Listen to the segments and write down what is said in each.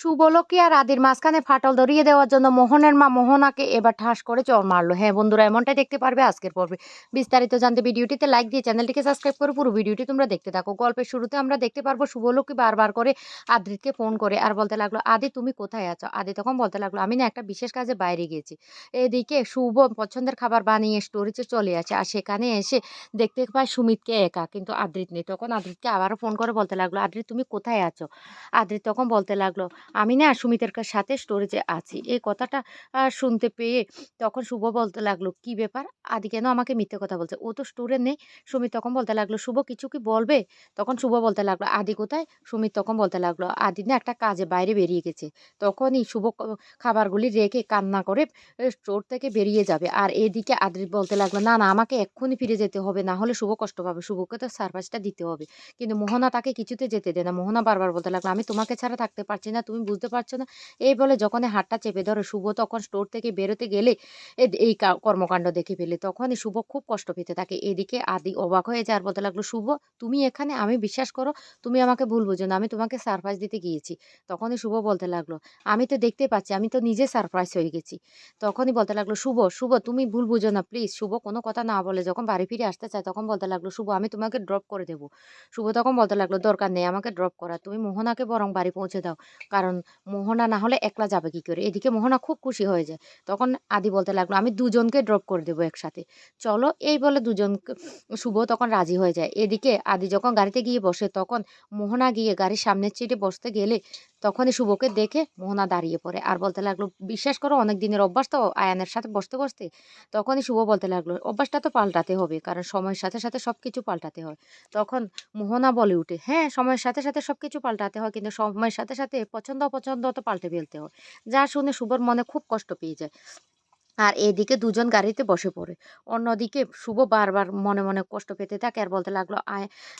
সুবলকে আর আদির মাঝখানে ফাটল ধরিয়ে দেওয়ার জন্য মোহনের মা মোহনাকে এবার ঠাস করে চর মারলো। হ্যাঁ বন্ধুরা, এমনটাই দেখতে পারবে আজকের পর্বে। বিস্তারিত জানতে ভিডিওটিতে লাইক দিয়ে চ্যানেলটিকে সাবস্ক্রাইব করে পুরো ভিডিওটি তোমরা দেখতে থাকো। গল্পের শুরুতে আমরা দেখতে পারব শুভলক্ষ্মী বারবার করে আদ্রিতকে ফোন করে আর বলতে লাগল, আদি, তুমি কোথায় আছো? আদি তখন বলতে লাগল, আমি না একটা বিশেষ কাজে বাইরে গিয়েছি। এদিকে শুভ পছন্দের খাবার বানিয়ে স্টোরেজে চলে আসে আর সেখানে এসে দেখতে পায় সুমিতকে একা। কিন্তু আদ্রিত নেই। তখন আদ্রিতকে আবারও ফোন করে বলতে লাগল আদ্রিত তুমি কোথায় আছো? আদ্রিত তখন বলতে লাগল আমি না সুমিতের সাথে স্টোরেজে আছি। এই কথাটা শুনতে পেয়ে তখন শুভ বলতে লাগল, কি ব্যাপার? আদি কেন আমাকে মিথ্যে কথা বলছে? ও তো স্টোরে নেই। সুমিত তখন বলতে লাগল, শুভ কিছু কি বলবে? তখন শুভ বলতে লাগল, আদি কোথায়? সুমিত তখন বলতে লাগল, আদি না একটা কাজে বাইরে বেরিয়ে গেছে। তখনই শুভ খাবারগুলি রেখে কান্না করে স্টোর থেকে বেরিয়ে যাবে। আর এদিকে আদি বলতে লাগল, না না, আমাকে এক্ষুনি ফিরে যেতে হবে। না হলে শুভ কষ্ট পাবে। শুভকে তো সারপ্রাইজটা দিতে হবে। কিন্তু মোহনা তাকে কিছুতে যেতে দেয় না। মোহনা বারবার বলতে লাগল, আমি তোমাকে ছাড়া থাকতে পারছি না। তুমি বুঝতে পারছ না? এই বলে যখন হাতটা চেপে ধরে, শুভ তখন স্টোর থেকে বেরোতে গেলে এই কর্মকাণ্ড দেখে ফেলে। তখনই শুভ খুব কষ্ট পেতে থাকে। এদিকে আদি অবাক হয়ে যায় আর বলতে লাগল, শুভ, তুমি এখানে? আমি বিশ্বাস করো, তুমি আমাকে ভুল বুঝো না। আমি তোমাকে সারপ্রাইজ দিতে গিয়েছি। তখনই শুভ বলতে লাগল, আমি তো দেখতে পাচ্ছি, আমি তো নিজে সারপ্রাইজ হয়ে গেছি। তখনই বলতে লাগল, শুভ শুভ, তুমি ভুল বুঝো না প্লিজ শুভ কোনো কথা না বলে যখন বাড়ি ফিরে আসতে চায়, তখন বলতে লাগল, শুভ, আমি তোমাকে ড্রপ করে দেবো। শুভ তখন বলতে লাগল, দরকার নেই, আমাকে ড্রপ করা। তুমি মোহনাকে বরং বাড়ি পৌঁছে দাও। কারণ মোহনা না হলে একলা যাবে কি করে? এদিকে মোহনা খুব খুশি হয়ে যায়। তখন আদি বলতে লাগল, আমি দুজনকে ড্রপ করে দেবো একসাথে। চলো। এই বলে দুজন শুভ তখন রাজি হয়ে যায়। এদিকে আদি যখন গাড়িতে গিয়ে বসে, তখন মোহনা গিয়ে গাড়ির সামনের সিটে বসতে গেলে তখনই শুভকে দেখে মোহনা দাঁড়িয়ে পড়ে। আর বলতে লাগল, বিশ্বাস করো অনেক দিনের অভ্যাস তো, আয়ানের সাথে বসতে বসতে? তখনই শুভ বলতে লাগল, অভ্যাসটা তো পাল্টাতে হবে, কারণ সময়ের সাথে সাথে সব কিছু পাল্টাতে হয়। তখন মোহনা বলে উঠে হ্যাঁ সময়ের সাথে সাথে সব কিছু পাল্টাতে হয়, কিন্তু সময়ের সাথে সাথে পছন্দ, অপছন্দ তো পাল্টে ফেলতে হয়। যা শুনে শুভর মনে খুব কষ্ট পেয়ে যায়। আর এদিকে দুজন গাড়িতে বসে পড়ে। অন্যদিকে শুভ বারবার মনে মনে কষ্ট পেতে থাকে আর বলতে লাগল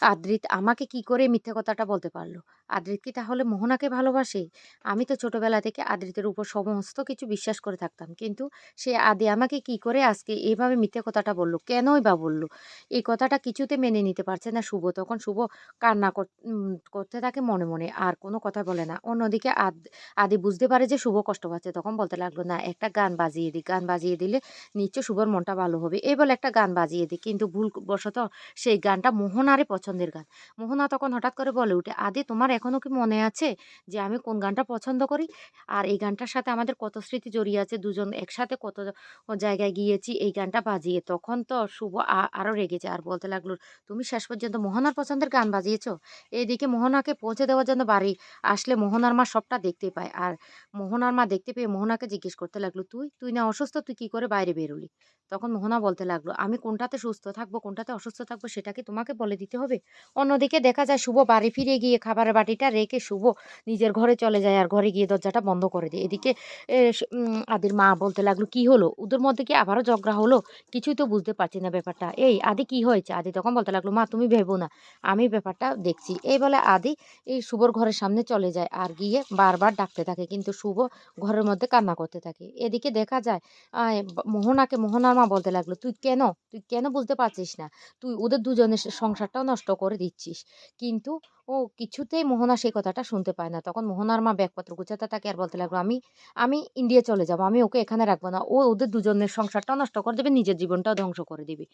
আদ্রিত আমাকে কি করে মিথ্যে কথাটা বলতে পারল? আদ্রিত কি তাহলে মোহনাকে ভালোবাসে? আমি তো ছোটবেলা থেকে আদ্রিতের উপর সমস্ত কিছু বিশ্বাস করে থাকতাম। কিন্তু সে আদি আমাকে কি করে আজকে এইভাবে মিথ্যে কথাটা বলল? কেনই বা বলল? এই কথাটা কিছুতে মেনে নিতে পারছে না শুভ। তখন শুভ কান্না কর- করতে থাকে মনে মনে, আর কোনো কথা বলে না। অন্যদিকে আদি বুঝতে পারে যে শুভ কষ্ট পাচ্ছে। তখন বলতে লাগল, না, একটা গান বাজিয়ে দিই গান বাজিয়ে দিলে নিশ্চয় শুভর মনটা ভালো হবে। এই বলে একটা গান বাজিয়ে দিই। কিন্তু ভুল বশত সেই গানটা মোহনারই পছন্দের গান। মোহনা তখন হঠাৎ করে বলে উঠে, আদি, তোমার এখনও কি মনে আছে যে আমি কোন গানটা পছন্দ করি? আর এই গানটার সাথে আমাদের কত স্মৃতি জড়িয়ে আছে? দুজন একসাথে কত জায়গায় গিয়েছি, এই গানটা বাজিয়ে। তখন তো শুভ আরও রেগেছে আর বলতে লাগল, তুমি শেষ পর্যন্ত মোহনার পছন্দের গান বাজিয়েছ? এইদিকে মোহনাকে পৌঁছে দেওয়ার জন্য বাড়ি আসলে মোহনার মা সবটা দেখতে পায়। আর মোহনার মা দেখতে পেয়ে মোহনাকে জিজ্ঞেস করতে লাগল, তুই তুই না অসুস্থ তুই কি করে বাইরে বেরোলি? তখন মোহনা বলতে লাগল, আমি কোনটাতে সুস্থ থাকব, কোনটাতে অসুস্থ থাকব সেটা কি তোমাকে বলে দিতে হবে। অন্যদিকে দেখা যায় শুভ বাড়ি ফিরে গিয়ে খাবারের বাটিটা রেখে শুভ নিজের ঘরে চলে যায় আর ঘরে গিয়ে দরজাটা বন্ধ করে দেয়। এদিকে আদির মা বলতে লাগল, কি হলো? ওদের মধ্যে কি আবারও ঝগড়া হলো? কিছুই তো বুঝতে পারছি না ব্যাপারটা। এই, আদি কি হয়েছে? আদি তখন বলতে লাগল, মা, তুমি ভেবো না। আমি ব্যাপারটা দেখছি। এই বলে আদি এই শুভর ঘরের সামনে চলে যায় আর গিয়ে বারবার ডাকতে থাকে। কিন্তু শুভ ঘরের মধ্যে কান্না করতে থাকে। এদিকে দেখা যায় মোহনাকে, মোহনার মা বলতে লাগল, তুই কেন? তুই কেন বুঝতে পারছিস না? তুই, ওদের দুজনের সংসারটাও নষ্ট করে দিচ্ছিস। কিন্তু ও কিছুতেই মোহনা সেই কথাটা শুনতে পায় না। তখন মোহনার মা ব্যাগপত্র গুছাতে তাকে আর বলতে লাগল, আমি আমি ইন্ডিয়া চলে যাব, আমি ওকে এখানে রাখব না। ও, ওদের দুজনের সংসারটাও নষ্ট করে দেবে, নিজের জীবনটাও ধ্বংস করে দিবে।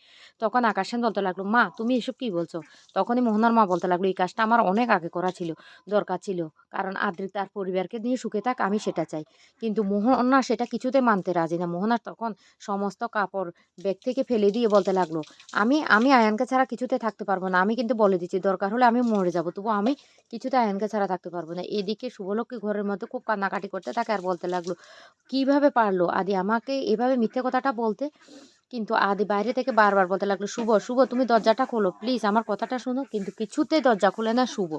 তখন আকাশ সেন বলতে লাগল, মা, তুমি এসব কি বলছো? তখনই মোহনার মা বলতে লাগল, এই কাজটা আমার অনেক আগে করা ছিল, দরকার ছিল। কারণ আদ্রিত তার পরিবারকে নিয়ে সুখে থাক, আমি সেটা চাই। কিন্তু মোহনা সেটা কিছুতে মানতে রাজি না। মোহনা তখন সমস্ত কাপড় ব্যাগ থেকে ফেলে দিয়ে বলতে লাগল, আমি আমি আয়ানকে ছাড়া কিছুতে থাকতে পারব না। আমি কিন্তু বলে দিচ্ছি, দরকার হলে আমি মরে যাব। তবু আমি কিছুতে আয়নকে ছাড়া থাকতে পারব না। এদিকে শুভলক্ষ্মী ঘরের মধ্যে খুব কান্নাকাটি করতে থাকে আর বলতে লাগল, কীভাবে পারল? আদি আমাকে এভাবে মিথ্যে কথাটা বলতে কিন্তু আদি বাইরে থেকে বারবার বলতে লাগল, শুভ শুভ, তুমি দরজাটা খোলো, প্লিজ আমার কথাটা শোনো। কিন্তু কিছুতেই দরজা খুলে না শুভ।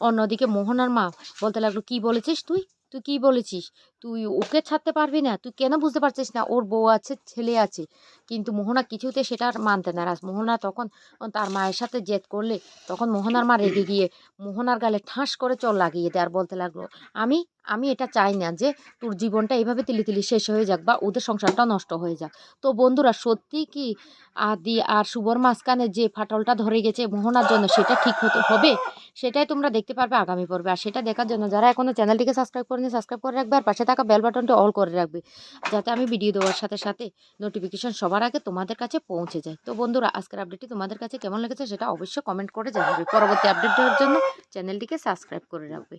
অন্যদিকে মোহনার মা বলতে লাগল, কি বলেছিস তুই? তুই কি বলেছিস? তুই ওকে ছাড়তে পারবি না? তুই কেন বুঝতে পারছিস না? ওর বউ আছে, ছেলে আছে। কিন্তু মোহনা কিছুতে সেটা আর মানতে নারাজ। মোহনা তখন তার মায়ের সাথে জেদ করলে তখন মোহনার মা রেগে গিয়ে মোহনার গালে ঠাঁস করে চল লাগিয়ে দেয় আর বলতে লাগল, আমি আমি এটা চাই না যে তোর জীবনটা এইভাবে তিলি তিলি শেষ হয়ে যাক বা ওদের সংসারটা নষ্ট হয়ে যাক। তো বন্ধুরা, সত্যি কি আদি আর শুভর মাঝখানে যে ফাটলটা ধরে গেছে মোহনার জন্য সেটা ঠিক হতে হবে? সেটাই তোমরা দেখতে পারবে আগামী পর্বে। আর সেটা দেখার জন্য যারা এখনও চ্যানেলটিকে সাবস্ক্রাইব করে করে নিয়ে সাবস্ক্রাইব করে রাখবে আর পাশে থাকা বেল বাটনটা অল করে রাখবে যাতে আমি ভিডিও দেওয়ার সাথে সাথে নোটিফিকেশন সবার আগে তোমাদের কাছে পৌঁছে যায়। তো বন্ধুরা, আজকের আপডেটটি তোমাদের কাছে কেমন লেগেছে সেটা অবশ্যই কমেন্ট করে জানাবে। পরবর্তী আপডেট আপডেটের জন্য চ্যানেলটিকে সাবস্ক্রাইব করে রাখবে।